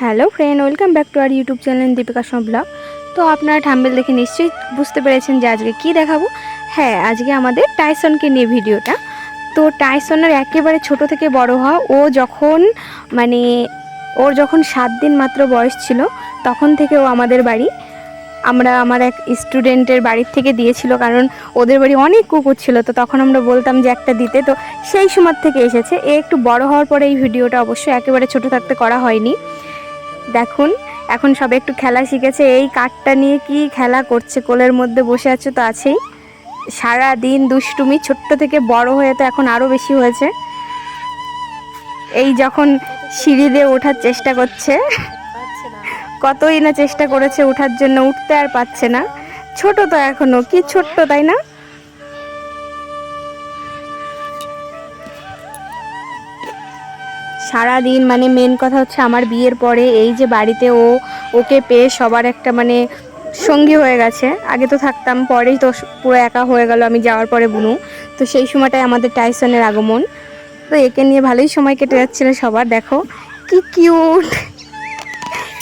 Hello friend, welcome back to our YouTube channel Deepika সম blog. তো আপনারা thumbnail দেখে নিশ্চয়ই বুঝতে পেরেছেন যে আজকে কি দেখাবো? হ্যাঁ আজকে আমাদের টাইসনকে নিয়ে ভিডিওটা। তো টাইসনের একেবারে ছোট থেকে বড় হওয়া, ও যখন মানে ওর যখন সাত দিন মাত্র বয়স ছিল, তখন থেকে ও আমাদের বাড়ি। আমরা, আমার এক স্টুডেন্টের বাড়ির থেকে দিয়েছিল, কারণ ওদের বাড়ি অনেক কুকুর ছিল, তো তখন আমরা বলতাম যে একটা দিতে। তো সেই সময় থেকে এসেছে। এ একটু বড় হওয়ার পরে এই ভিডিওটা অবশ্যই একেবারে ছোট থাকতে করা হয়নি। দেখুন, এখন সবে একটু খেলা শিখেছে, এই কাঠটা নিয়ে কি খেলা করছে, কোলের মধ্যে বসে আছে তো আছেই। সারা দিন দুষ্টুমি, ছোট্ট থেকে বড় হয়ে তো এখন আরও বেশি হয়েছে। এই যখন সিঁড়ি দিয়ে ওঠার চেষ্টা করছে, কতই না চেষ্টা করেছে ওঠার জন্য, উঠতে আর পাচ্ছে না। ছোট তো এখনও, কি ছোট্ট, তাই না? সারা দিন মানে মেন কথা হচ্ছে আমার বিয়ের পরে এই যে বাড়িতে ও, ওকে পেয়ে সবার একটা মানে সঙ্গী হয়ে গেছে। আগে তো থাকতাম, পরেই তো পুরো একা হয়ে গেল আমি যাওয়ার পরে বুনু। তো সেই সময়টাই আমাদের টাইসনের আগমন। তো একে নিয়ে ভালোই সময় কেটে যাচ্ছিল সবার, দেখো কি কিউট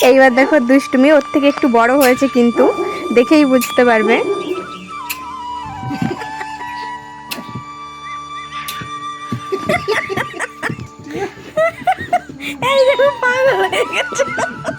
এইবার দেখো দুষ্টুমি, ওর থেকে একটু বড় হয়েছে কিন্তু, দেখেই বুঝতে পারবে। গেছে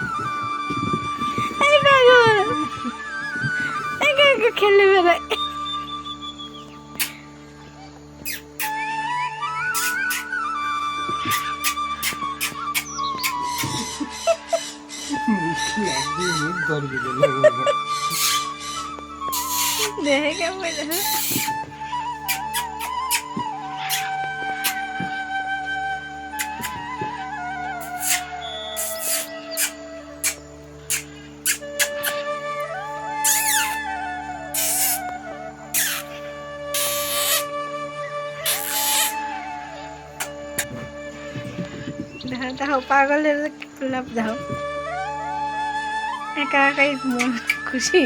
দাও দাও পাগলের লাভ দাও একা একাই মন খুশি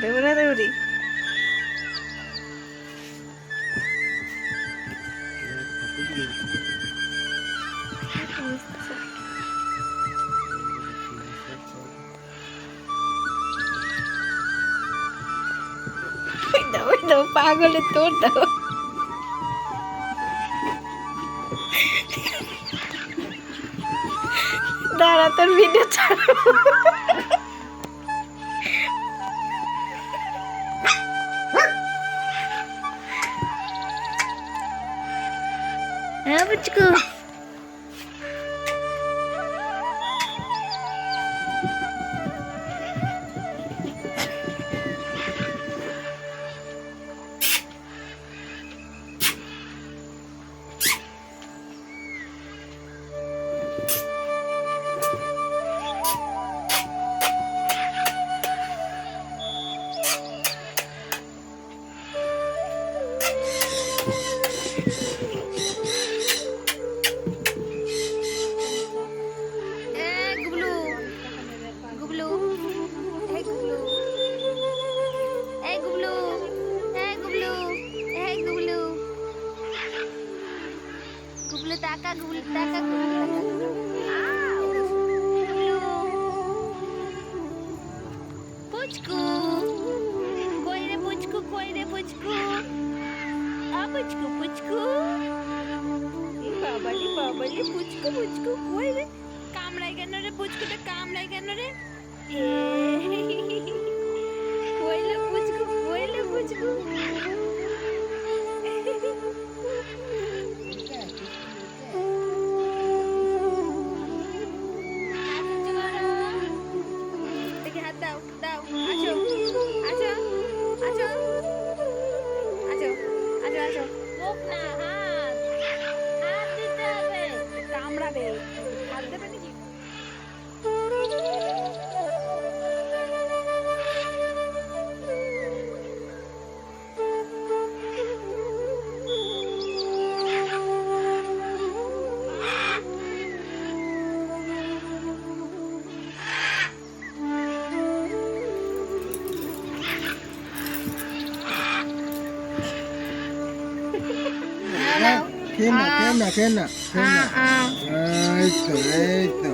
দৌড়া দৌড়ি ওই দাও ওই দাও পাগলের তোর দাও দাঁড়া তোর ভিডিও চালু হ্যাঁ বুঝকু পুচকু পুচকু। বাবালি বাবালি পুচকু পুচকু, কই রে? কামড়াই কেন রে পুচকুটা? কামড়াই কেন রে? কইলে পুচকু কইলে পুচকু? ಕೇನ ಕೇನ ಕೇನ ಕೇನ ಆಯ್ತು ಆಯ್ತು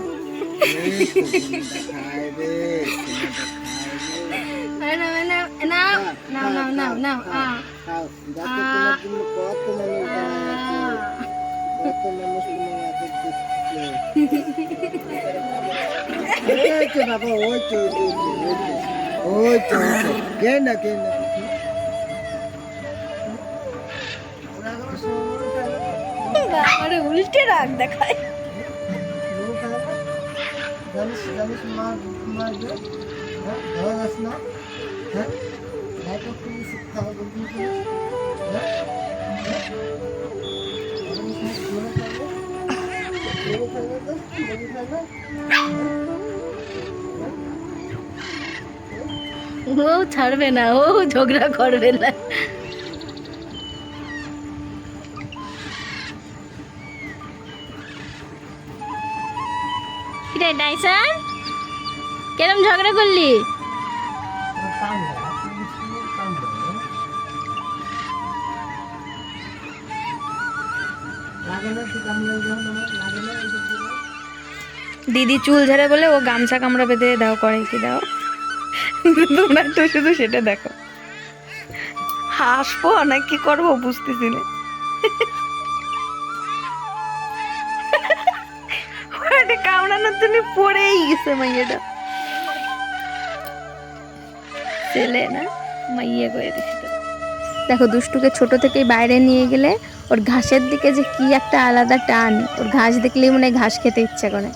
ಓಕೆ ಬಾಬಾ ಓಕೆ ಓಕೆ ಓಕೆ ಓಕೆ ಕೇನ ಕೇನ উল্টে ও ছাড়বে না ও ঝগড়া করবে না। ডাইসান? কেরম ঝগড়া করলি? দিদি চুল ঝাড়ে বলে ও গামছা কামড়া বেঁধে দাও করে কি দাও। তোমরা তো শুধু সেটা দেখো। হাসবো না, কি করব বুঝতেছি না। গেছে মাইয়াটা ছেলে না মাইয়া দেখি, দুষ্টুকে ছোট থেকেই বাইরে নিয়ে গেলে ওর ঘাসের দিকে যে কি একটা আলাদা টান, ওর ঘাস দেখলেই মনে ঘাস খেতে ইচ্ছে করে।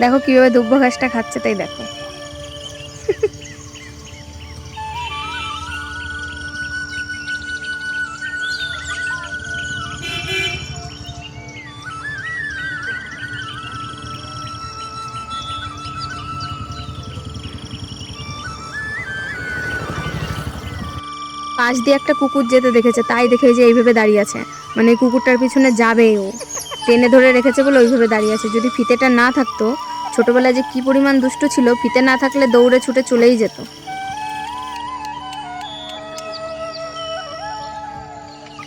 দেখো কীভাবে দুব্ব ঘাসটা খাচ্ছে তাই দেখো। পাশ দিয়ে একটা কুকুর যেতে দেখেছে, তাই দেখে যে এইভাবে দাঁড়িয়ে আছে। মানে কুকুরটার পিছনে যাবে ও। টেনে ধরে রেখেছে বলে ওইভাবে দাঁড়িয়ে আছে। যদি ফিতেটা না থাকতো, ছোটবেলায় যে কি পরিমাণ দুষ্ট ছিল, ফিতে না থাকলে দৌড়ে ছুটে চলেই যেত।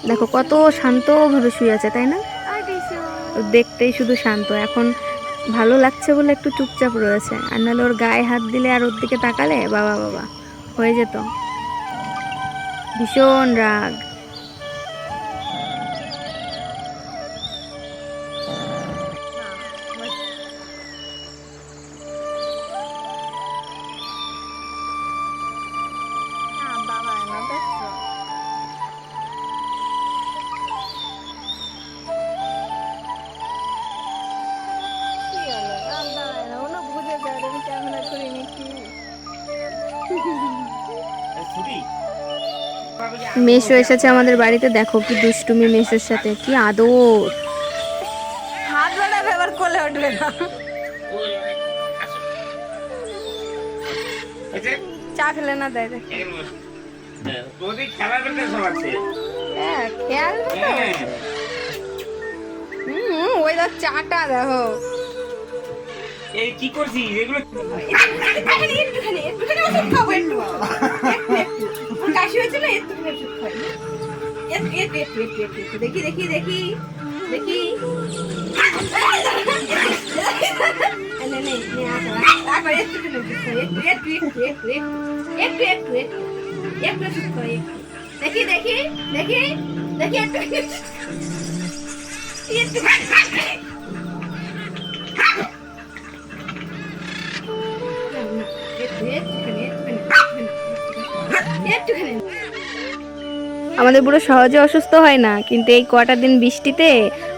দেখো কত শান্তভাবে শুয়ে আছে, তাই না? দেখতেই শুধু শান্ত। এখন ভালো লাগছে বলে একটু চুপচাপ রয়েছে। আর নাহলে ওর গায়ে হাত দিলে আর ওর দিকে তাকালে? বাবা বাবা। হয়ে যেত। ভীষণ রাগ। মেশো এসেছে আমাদের বাড়িতে। দেখো কি দুষ্টুমি মেশোর সাথে কি আদর। হাত বাড়াবে আবার কোলে উঠবে না। চা খেলে না দেয় হ্যাঁ ওই দেখ চাটা দেখো। এই কি করছিস? এগুলো একটু, একটু ওষুধ খাই, একটু। দেখি দেখি দেখি দেখি একটু একটু আমাদের বুড়ো সহজে অসুস্থ হয় না, কিন্তু এই কটা দিন বৃষ্টিতে,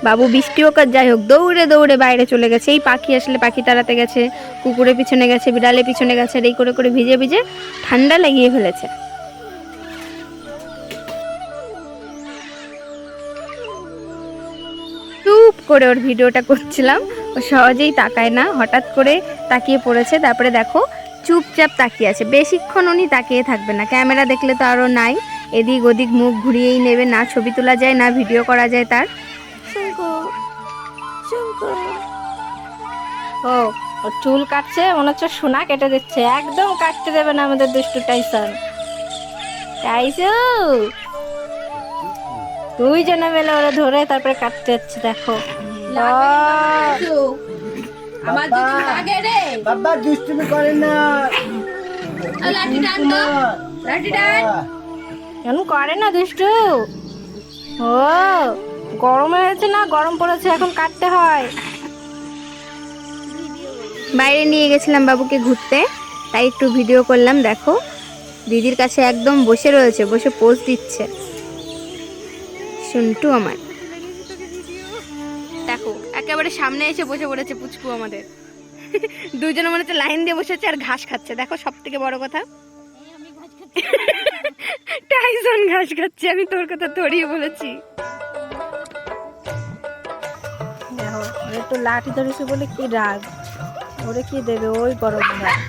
বাবু বৃষ্টি হোক আর যাই হোক, দৌড়ে দৌড়ে বাইরে চলে গেছে। এই পাখি আসলে পাখি তাড়াতে গেছে, কুকুরের পিছনে গেছে, বিড়ালের পিছনে গেছে এই করে করে ভিজে ভিজে ঠান্ডা লাগিয়ে ফেলেছে। চুপ করে ওর ভিডিওটা করছিলাম, ও সহজেই তাকায় না, হঠাৎ করে তাকিয়ে পড়েছে। তারপরে দেখো, চুপচাপ তাকিয়ে আছে, বেশিক্ষণ উনি তাকিয়ে থাকবে না, ক্যামেরা দেখলে তো আরও নাই। এদিক ওদিক মুখ ঘুরিয়েই নেবে না ছবি তোলা যায় না ভিডিও করা যায় তার। ও চুল কাটছে মনে হচ্ছে সোনা কেটে দিচ্ছে। একদম কাটতে দেবে না আমাদের দুষ্টু টাইসন। টাইসু দুই জনে মিলে ওরা ধরে তারপরে কাটতে যাচ্ছে দেখো। আমার যদি লাগে রে। বাবা দুষ্টুমি করে না। লাঠি টান তো। লাঠি টান। এখন করে না দুষ্টু। ও গরম হয়েছে না? গরম পড়েছে এখন কাটতে হয়। বাইরে নিয়ে গেছিলাম বাবুকে ঘুরতে তাই একটু ভিডিও করলাম দেখো। দিদির কাছে একদম বসে রয়েছে বসে পোজ দিচ্ছে। শুনটু আমার। দেখো একেবারে সামনে এসে বসে পড়েছে পুচকু আমাদের। দুজনে মনে হচ্ছে লাইন দিয়ে বসেছে আর ঘাস খাচ্ছে। দেখো সব থেকে বড় কথা। টাইসন ঘাস খাচ্ছে, আমি তোর কথা ধরিয়ে বলেছি। লাঠি বলে কি রাগ? ওরে কি দেবে? ওই গরম রাগ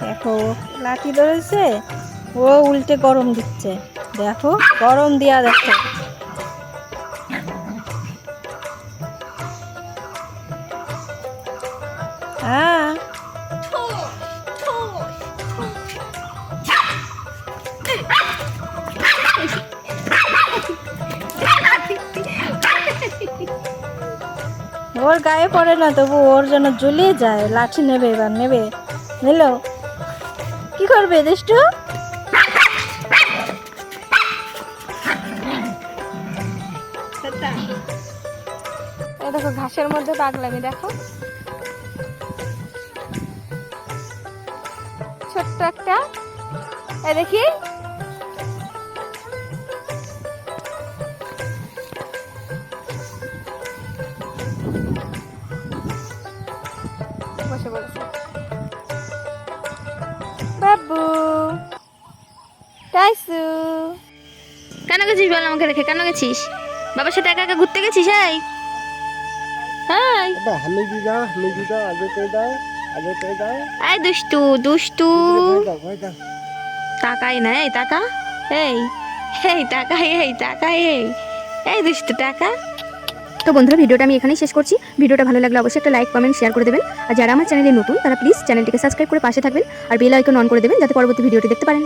দেখো, লাঠি ধরেছে, ও উল্টে গরম দিচ্ছে। দেখো, গরম দিয়া দেখো। ওর গায়ে পড়ে না, তবু ওর যেন জ্বলিয়ে যায়, লাঠি নেবে এবার, নেবে। নিল। কি করবে দুষ্টু? দেখো, ঘাসের মধ্যে পাগলামি, দেখো। ছোট্ট একটা দেখি। গেছিস বল আমাকে রেখে কেন গেছিস? বাবার সাথে একা একা ঘুরতে গেছিস এই? হাই হামি দি দাও হামি দি দাও আগে করে দাও আগে করে দাও। এই দুষ্টু দুষ্টু। তাকাই না এই টাকা এই এই টাকা এই টাকা এই। এই দুষ্টু টাকা তো বন্ধুরা ভিডিওটা আমি এখানেই শেষ করছি। ভিডিওটা ভালো লাগলে অবশ্যই একটা লাইক কমেন্ট শেয়ার করে দেবেন। আর যারা আমার চ্যানেলে নতুন তারা প্লিজ চ্যানেলটিকে সাবস্ক্রাইব করে পাশে থাকবেন। আর বেল আইকন অন করে দেবেন যাতে পরবর্তী ভিডিওটি দেখতে পারেন।